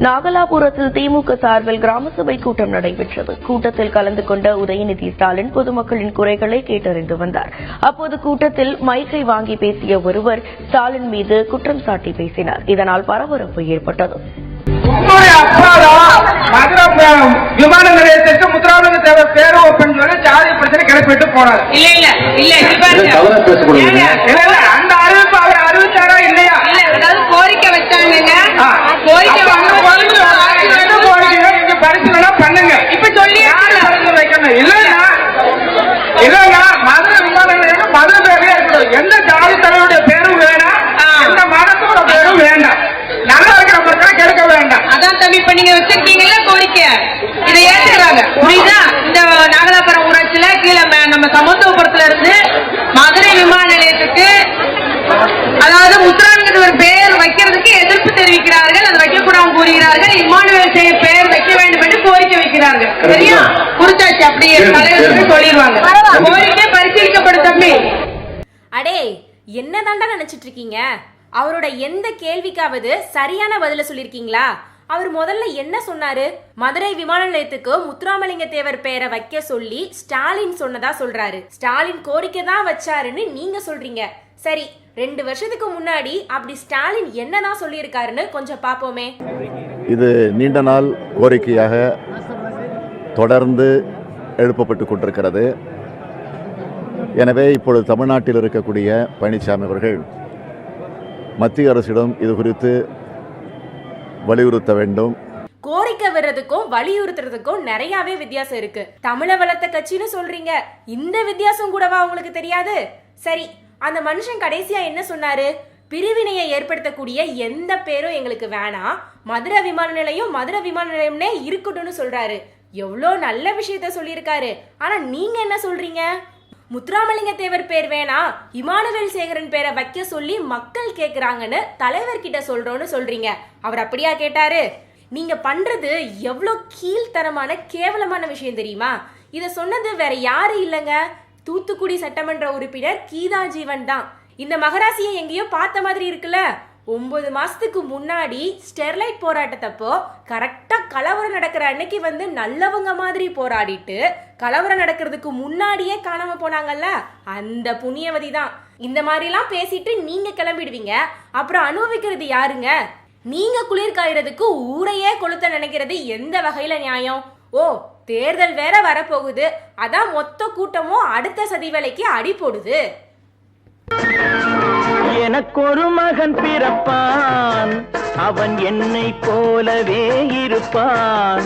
நாகலாபுரத்தில் திமுக சார்பில் கிராம சபை கூட்டம் நடைபெற்றது. கூட்டத்தில் கலந்து கொண்ட உதயநிதி ஸ்டாலின் பொதுமக்களின் குறைகளை கேட்டறிந்து வந்தார். அப்போது கூட்டத்தில் மைக்கை வாங்கி பேசிய ஒருவர் ஸ்டாலின் மீது குற்றம் சாட்டி பேசினார். இதனால் பரபரப்பு ஏற்பட்டது. விமான நிலையத்திற்கு முத்துராமலிங்க தேவர் பேரு ஓப்பன் சொல்லி ஜாதி பிரச்சனை கிளப்பிட்டு போனார். இல்ல இல்ல இல்ல இல்ல அந்த அறிவிப்பு அவர் அறிவிச்சாரா இல்லையா? இல்ல அதாவது கோரிக்கை அந்த கோரிக்கை வாங்க என்ன கோரிக்கையோ இங்க பரிசீலனை பண்ணுங்க இப்ப சொல்லி யாரு பரிசீலனை வைக்கணும் இல்லைன்னா இல்லைன்னா மதுரை விமான நிலையம் மதுரை பேரே இருக்கணும் எந்த ஜாதி தலைவருடைய பேரும் வேண்டாம் ஆ. எந்த மதத்தோட பேரும் வேண்டாம் நல்லா இருக்கிற மக்கள் கெடுக்க வேண்டாம் அதான் தம்பி இப்ப நீங்க வச்சிருக்கீங்கல்ல கோரிக்கை. இதை ஏத்துக்கிறாங்க. புரியுதா? இந்த நாகலாபுரம் ஊராட்சியில கீழே நம்ம சமத்துவபுரத்துல இருந்து மதுரை விமான நிலையத்துக்கு அதாவது முத்துராமலிங்கத்தேவர் பெயர் வைக்கிறதுக்கு எதிர்ப்பு தெரிவிக்கிறார்கள். அது வைக்கக்கூடாது கூறுகிறார்கள். இம்மானுவேல் செய்ய பெயர் வைக்க வேண்டும் என்று கோரிக்கை வைக்கிறார்கள். சரியா? குறிச்சாச்சு அப்படி தலைவர்கள் சொல்லிடுவாங்க. கோரிக்கை பரிசீலிக்கப்படும் தம்பி அடே என்னதாண்டா நினைச்சிட்டு இருக்கீங்க? அவரோட எந்த கேள்விக்காவது சரியான பதில சொல்லிருக்கீங்களா அவர் முதல்ல என்ன சொன்னாரு? மதுரை விமான நிலையத்துக்கு முத்துராமலிங்க தேவர் பெயரை வைக்க சொல்லி ஸ்டாலின் சொன்னதா சொல்றாரு. ஸ்டாலின் கோரிக்கை தான் வச்சாருன்னு நீங்க சொல்றீங்க. சரி ரெண்டு வருஷத்துக்கு முன்னாடி அப்படி ஸ்டாலின் என்னதான் சொல்லியிருக்காருன்னு கொஞ்சம் பார்ப்போமே. இது நீண்ட நாள் கோரிக்கையாக தொடர்ந்து எழுப்பப்பட்டு கொண்டிருக்கிறது. எனவே இப்பொழுது தமிழ்நாட்டில் இருக்கக்கூடிய பழனிசாமி அவர்கள் மத்திய அரசிடம் இது குறித்து வலியுறுத்த வேண்டும். கோரிக்கை விடுறதுக்கும் வலியுறுத்துறதுக்கும் நிறையவே வித்தியாசம் இருக்கு. தமிழ வளர்த்த கட்சின்னு சொல்றீங்க. இந்த வித்தியாசம் கூடவா உங்களுக்கு தெரியாது? சரி அந்த மனுஷன் கடைசியா என்ன சொன்னாரு? பிரிவினையை ஏற்படுத்தக்கூடிய எந்த பேரும் எங்களுக்கு வேணாம். மதுரை விமான நிலையம் மதுரை விமான நிலையம்னே இருக்கட்டும்னு சொல்றாரு. எவ்வளோ நல்ல விஷயத்த சொல்லியிருக்காரு. ஆனா நீங்க என்ன சொல்றீங்க? முத்துராமலிங்க தேவர் பேர் வேணாம் இமானுவேல் சேகரன் பேரை வைக்க சொல்லி மக்கள் கேட்குறாங்கன்னு தலைவர்கிட்ட சொல்கிறோன்னு சொல்றீங்க. அவர் அப்படியா கேட்டாரு? நீங்க பண்றது எவ்வளோ கீழ்த்தரமான கேவலமான விஷயம் தெரியுமா? இதை சொன்னது வேற யாரும் இல்லைங்க? தூத்துக்குடி சட்டமன்ற உறுப்பினர் கீதா ஜீவன் தான். இந்த மகராசியை எங்கேயோ பார்த்த மாதிரி இருக்குல்ல? ஒன்பது மாசத்துக்கு முன்னாடி ஸ்டெர்லைட் போராட்டத்தப்போ கரெக்டாக கலவரம் நடக்கிற அன்னைக்கு வந்து நல்லவங்க மாதிரி போராடிட்டு கலவரம் நடக்கிறதுக்கு முன்னாடியே காணாம போனாங்கல்ல? அந்த புண்ணியவதி தான். இந்த மாதிரிலாம் பேசிட்டு நீங்க கிளம்பிடுவீங்க. அப்புறம் அனுபவிக்கிறது யாருங்க? நீங்க குளிர் காயறதுக்கு ஊரையே கொளுத்த நினைக்கிறது எந்த வகையில நியாயம்? ஓ தேர்தல் வேற வரப்போகுது. அதான் மொத்த கூட்டமும் அடுத்த சதி வேலைக்கு அடி போடுது எனக்கொரு மகன் பிறப்பான். அவன் என்னை போலவே இருப்பான்.